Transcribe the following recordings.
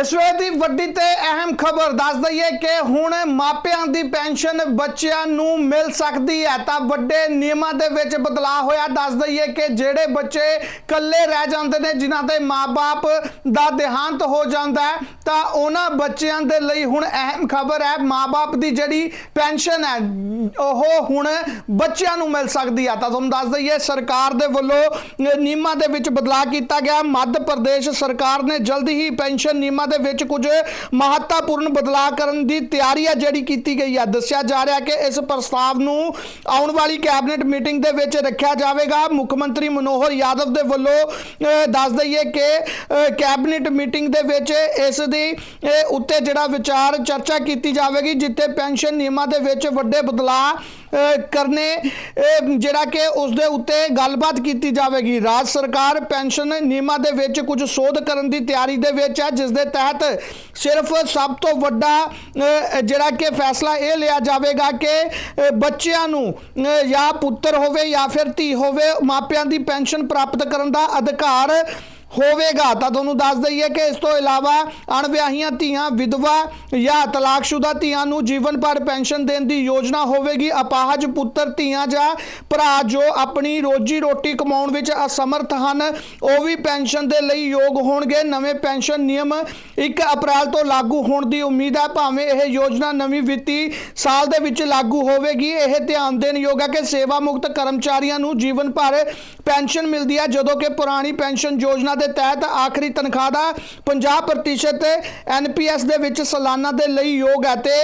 ਇਸ ਵੇਲੇ ਦੀ ਵੱਡੀ ਤੇ ਅਹਿਮ ਖਬਰ ਦੱਸ ਦਈਏ ਕਿ ਹੁਣ ਮਾਪਿਆਂ ਦੀ ਪੈਨਸ਼ਨ ਬੱਚਿਆਂ ਨੂੰ ਮਿਲ ਸਕਦੀ ਹੈ। ਤਾਂ ਵੱਡੇ ਨਿਯਮਾਂ ਦੇ ਵਿੱਚ ਬਦਲਾਅ ਹੋਇਆ। ਦੱਸ ਦਈਏ ਕਿ ਜਿਹੜੇ ਬੱਚੇ ਇਕੱਲੇ ਰਹਿ ਜਾਂਦੇ ਨੇ, ਜਿਨ੍ਹਾਂ ਦੇ ਮਾਪੇ ਦਾ ਦੇਹਾਂਤ ਹੋ ਜਾਂਦਾ ਹੈ, ਤਾਂ ਉਹਨਾਂ ਬੱਚਿਆਂ ਦੇ ਲਈ ਹੁਣ ਅਹਿਮ ਖਬਰ ਹੈ। ਮਾਪੇ ਦੀ ਜਿਹੜੀ ਪੈਨਸ਼ਨ ਹੈ, ਉਹ ਹੁਣ ਬੱਚਿਆਂ ਨੂੰ ਮਿਲ ਸਕਦੀ ਹੈ। ਤਾਂ ਤੁਹਾਨੂੰ ਦੱਸ ਦਈਏ, ਸਰਕਾਰ ਦੇ ਵੱਲੋਂ ਨਿਯਮਾਂ ਦੇ ਵਿੱਚ ਬਦਲਾਅ ਕੀਤਾ ਗਿਆ। ਮੱਧ ਪ੍ਰਦੇਸ਼ ਸਰਕਾਰ ਨੇ ਜਲਦੀ ਹੀ ਪੈਨਸ਼ਨ ਨਿਯਮਾਂ ਦੇ ਵਿੱਚ ਕੁਝ ਮਹੱਤਵਪੂਰਨ ਬਦਲਾਅ ਕਰਨ ਦੀ ਤਿਆਰੀ ਹੈ ਜਿਹੜੀ ਕੀਤੀ ਗਈ ਹੈ ਦੱਸਿਆ ਜਾ ਰਿਹਾ ਕਿ ਇਸ ਪ੍ਰਸਤਾਵ ਨੂੰ ਆਉਣ ਵਾਲੀ ਕੈਬਨਿਟ ਮੀਟਿੰਗ ਦੇ ਵਿੱਚ ਰੱਖਿਆ ਜਾਵੇਗਾ। ਮੁੱਖ ਮੰਤਰੀ ਮਨੋਹਰ ਯਾਦਵ ਦੇ ਵੱਲੋਂ ਅਹ, ਦੱਸ ਦਈਏ ਕਿ ਕੈਬਨਿਟ ਮੀਟਿੰਗ ਦੇ ਵਿੱਚ ਇਸ ਦੀ ਉੱਤੇ ਜਿਹੜਾ ਵਿਚਾਰ ਚਰਚਾ ਕੀਤੀ ਜਾਵੇਗੀ ਜਿੱਥੇ ਪੈਨਸ਼ਨ ਨਿਯਮਾਂ ਦੇ ਵਿੱਚ ਵੱਡੇ ਬਦਲਾਅ ਕਰਨੇ ਜਿਹੜਾ ਕਿ ਉਸ ਦੇ ਉੱਤੇ ਗੱਲਬਾਤ ਕੀਤੀ ਜਾਵੇਗੀ। ਰਾਜ ਸਰਕਾਰ ਪੈਨਸ਼ਨ ਨਿਯਮਾਂ ਦੇ ਵਿੱਚ ਕੁਝ ਸੋਧ ਕਰਨ ਦੀ ਤਿਆਰੀ ਦੇ ਵਿੱਚ ਹੈ, ਜਿਸ ਦੇ ਤਹਿਤ ਸਿਰਫ ਸਭ ਤੋਂ ਵੱਡਾ ਜਿਹੜਾ ਕਿ ਫੈਸਲਾ ਇਹ ਲਿਆ ਜਾਵੇਗਾ ਕਿ ਬੱਚਿਆਂ ਨੂੰ ਜਾਂ ਪੁੱਤਰ ਹੋਵੇ ਜਾਂ ਫਿਰ ਧੀ ਹੋਵੇ, ਮਾਪਿਆਂ ਦੀ ਪੈਨਸ਼ਨ ਪ੍ਰਾਪਤ ਕਰਨ ਦਾ ਅਧਿਕਾਰ ਹੋਵੇਗਾ, ਤਾਂ ਤੁਹਾਨੂੰ ਦੱਸ ਦਈਏ ਕਿ ਇਸ ਤੋਂ ਇਲਾਵਾ ਅਣਵਿਆਹੀਆਂ ਧੀਆਂ, ਵਿਧਵਾ ਜਾਂ ਤਲਾਕਸ਼ੁਦਾ ਧੀਆਂ ਨੂੰ ਜੀਵਨ ਭਰ ਪੈਨਸ਼ਨ ਦੇਣ ਦੀ ਯੋਜਨਾ ਹੋਵੇਗੀ। ਅਪਾਹਜ ਪੁੱਤਰ ਧੀਆਂ ਜਾਂ ਭਰਾ ਜੋ ਆਪਣੀ ਰੋਜੀ ਰੋਟੀ ਕਮਾਉਣ ਵਿੱਚ ਅਸਮਰਥ ਹਨ, ਉਹ ਵੀ ਪੈਨਸ਼ਨ ਦੇ ਲਈ ਯੋਗ ਹੋਣਗੇ। ਨਵੇਂ ਪੈਨਸ਼ਨ ਨਿਯਮ 1 ਅਪ੍ਰੈਲ ਤੋਂ ਲਾਗੂ ਹੋਣ ਦੀ ਉਮੀਦ ਹੈ। ਭਾਵੇਂ ਇਹ ਯੋਜਨਾ ਨਵੀਂ ਵਿੱਤੀ ਸਾਲ ਦੇ ਵਿੱਚ ਲਾਗੂ ਹੋਵੇਗੀ, ਇਹ ਧਿਆਨ ਦੇਣ ਯੋਗ ਹੈ ਕਿ ਸੇਵਾ ਮੁਕਤ ਕਰਮਚਾਰੀਆਂ ਨੂੰ ਜੀਵਨ ਭਰ ਪੈਨਸ਼ਨ ਮਿਲਦੀ ਹੈ, ਜਦੋਂ ਕਿ ਪੁਰਾਣੀ ਪੈਨਸ਼ਨ ਯੋਜਨਾ ਦੇ ਤਹਿਤ ਆਖਰੀ ਤਨਖਾਹ ਦਾ 50% ਐਨਪੀਐਸ ਦੇ ਵਿੱਚ ਸਾਲਾਨਾ ਦੇ ਲਈ ਯੋਗ ਹੈ ਤੇ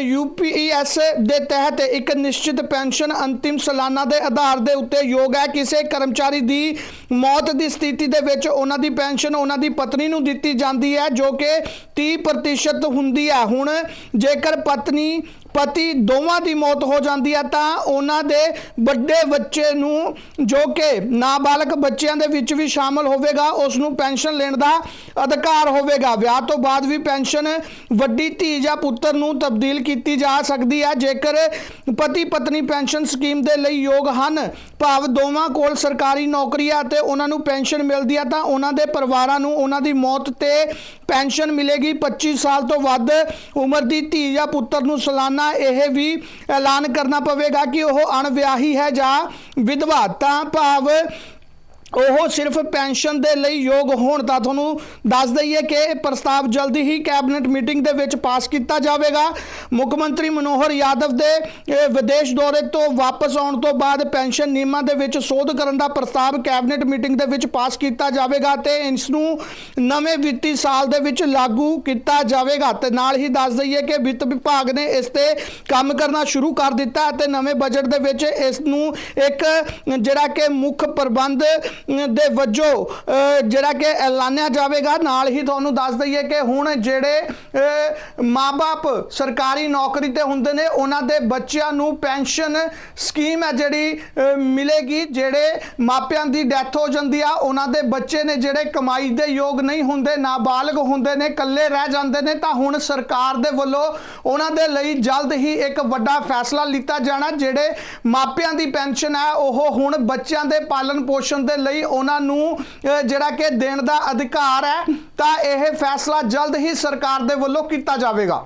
ਯੂਪੀਐਸ ਦੇ ਤਹਿਤ ਇੱਕ ਨਿਸ਼ਚਿਤ ਪੈਨਸ਼ਨ ਅੰਤਿਮ ਸਾਲਾਨਾ ਦੇ ਆਧਾਰ ਦੇ ਉੱਤੇ ਯੋਗ ਹੈ। ਕਿਸੇ ਕਰਮਚਾਰੀ ਦੀ ਮੌਤ ਦੀ ਸਥਿਤੀ ਦੇ ਵਿੱਚ ਉਹਨਾਂ ਦੀ ਪੈਨਸ਼ਨ ਉਹਨਾਂ ਦੀ ਪਤਨੀ ਨੂੰ ਦਿੱਤੀ ਜਾਂਦੀ ਹੈ, ਜੋ ਕਿ 30% ਹੁੰਦੀ ਹੈ। ਹੁਣ ਜੇਕਰ ਪਤਨੀ ਪਤੀ ਦੋਵਾਂ ਦੀ ਮੌਤ ਹੋ ਜਾਂਦੀ ਹੈ ਤਾਂ ਉਹਨਾਂ ਦੇ ਵੱਡੇ ਬੱਚੇ ਨੂੰ ਜੋ ਕਿ ਨਾਬਾਲਗ ਬੱਚਿਆਂ ਦੇ ਵਿੱਚ ਵੀ ਸ਼ਾਮਲ ਹੋਵੇਗਾ ਉਸ ਨੂੰ ਪੈਨਸ਼ਨ ਲੈਣ ਦਾ ਅਧਿਕਾਰ ਹੋਵੇਗਾ। ਵਿਆਹ ਤੋਂ ਬਾਅਦ ਵੀ ਪੈਨਸ਼ਨ ਵੱਡੀ ਧੀ ਜਾਂ ਪੁੱਤਰ ਨੂੰ ਤਬਦੀਲ ਕੀਤੀ ਜਾ ਸਕਦੀ ਹੈ ਜੇਕਰ ਪਤੀ ਪਤਨੀ ਪੈਨਸ਼ਨ ਸਕੀਮ ਦੇ ਲਈ ਯੋਗ ਹਨ, ਭਾਵ ਦੋਵਾਂ ਕੋਲ ਸਰਕਾਰੀ ਨੌਕਰੀ ਹੈ ਤੇ ਉਹਨਾਂ ਨੂੰ ਪੈਨਸ਼ਨ ਮਿਲਦੀ ਹੈ ਤਾਂ ਉਹਨਾਂ ਦੇ ਪਰਿਵਾਰਾਂ ਨੂੰ ਉਹਨਾਂ ਦੀ ਮੌਤ ਤੇ ਪੈਨਸ਼ਨ ਮਿਲੇਗੀ। 25 ਸਾਲ ਤੋਂ ਵੱਧ ਉਮਰ ਦੀ ਧੀ ਜਾਂ ਪੁੱਤਰ ਨੂੰ ਸਾਲਾਨਾ ਇਹ ਵੀ ਐਲਾਨ ਕਰਨਾ ਪਵੇਗਾ ਕਿ ਉਹ ਅਣਵਿਆਹੀ ਹੈ ਜਾਂ ਵਿਧਵਾ ਤਾਂ ਭਾਵ ਉਹ ਸਿਰਫ ਪੈਨਸ਼ਨ ਦੇ ਲਈ ਯੋਗ ਹੋਣ ਤਾਂ ਤੁਹਾਨੂੰ ਦੱਸ ਦਈਏ ਕਿ ਇਹ ਪ੍ਰਸਤਾਵ ਜਲਦੀ ਹੀ ਕੈਬਨਿਟ ਮੀਟਿੰਗ ਦੇ ਵਿੱਚ ਪਾਸ ਕੀਤਾ ਜਾਵੇਗਾ। ਮੁੱਖ ਮੰਤਰੀ ਮਨੋਹਰ ਯਾਦਵ ਦੇ ਵਿਦੇਸ਼ ਦੌਰੇ ਤੋਂ ਵਾਪਸ ਆਉਣ ਤੋਂ ਬਾਅਦ ਪੈਨਸ਼ਨ ਨਿਯਮਾਂ ਦੇ ਵਿੱਚ ਸੋਧ ਕਰਨ ਦਾ ਪ੍ਰਸਤਾਵ ਕੈਬਨਿਟ ਮੀਟਿੰਗ ਦੇ ਵਿੱਚ ਪਾਸ ਕੀਤਾ ਜਾਵੇਗਾ ਤੇ ਇਸ ਨੂੰ ਨਵੇਂ ਵਿੱਤੀ ਸਾਲ ਦੇ ਵਿੱਚ ਲਾਗੂ ਕੀਤਾ ਜਾਵੇਗਾ। ਤੇ ਨਾਲ ਹੀ ਦੱਸ ਦਈਏ ਕਿ ਵਿੱਤ ਵਿਭਾਗ ਨੇ ਇਸ ਤੇ ਕੰਮ ਕਰਨਾ ਸ਼ੁਰੂ ਕਰ ਦਿੱਤਾ ਅਤੇ ਨਵੇਂ ਬਜਟ ਦੇ ਵਿੱਚ ਇਸ ਨੂੰ ਇੱਕ ਜਿਹੜਾ ਕਿ ਮੁੱਖ ਪ੍ਰਬੰਧ ਦੇ ਵਜੋਂ ਜਿਹੜਾ ਕਿ ਐਲਾਨਿਆ ਜਾਵੇਗਾ ਨਾਲ ਹੀ ਤੁਹਾਨੂੰ ਦੱਸ ਦਈਏ ਕਿ ਹੁਣ ਜਿਹੜੇ ਅਹ, ਮਾਪੇ ਸਰਕਾਰੀ ਨੌਕਰੀ ਤੇ ਹੁੰਦੇ ਨੇ ਉਹਨਾਂ ਦੇ ਬੱਚਿਆਂ ਨੂੰ ਪੈਨਸ਼ਨ ਸਕੀਮ ਹੈ ਜਿਹੜੀ ਮਿਲੇਗੀ ਜਿਹੜੇ ਮਾਪਿਆਂ ਦੀ ਡੈਥ ਹੋ ਜਾਂਦੀ ਆ ਉਹਨਾਂ ਦੇ ਬੱਚੇ ਨੇ ਜਿਹੜੇ ਕਮਾਈ ਦੇ ਯੋਗ ਨਹੀਂ ਹੁੰਦੇ ਨਾਬਾਲਗ ਹੁੰਦੇ ਨੇ ਇਕੱਲੇ ਰਹਿ ਜਾਂਦੇ ਨੇ ਤਾਂ ਹੁਣ ਸਰਕਾਰ ਦੇ ਵੱਲੋਂ ਉਹਨਾਂ ਦੇ ਲਈ ਜਲਦ ਹੀ ਇੱਕ ਵੱਡਾ ਫੈਸਲਾ ਲਿੱਤਾ ਜਾਣਾ ਜਿਹੜੇ ਮਾਪਿਆਂ ਦੀ ਪੈਨਸ਼ਨ ਹੈ ਉਹ ਹੁਣ ਬੱਚਿਆਂ ਦੇ ਪਾਲਣ ਪੋਸ਼ਣ ਦੇ ਲਈ ਉਹਨਾਂ ਨੂੰ ਜਿਹੜਾ ਕਿ ਦੇਣ ਦਾ ਅਧਿਕਾਰ ਹੈ, ਤਾਂ ਇਹ ਫੈਸਲਾ ਜਲਦ ਹੀ ਸਰਕਾਰ ਦੇ ਵੱਲੋਂ ਕੀਤਾ ਜਾਵੇਗਾ।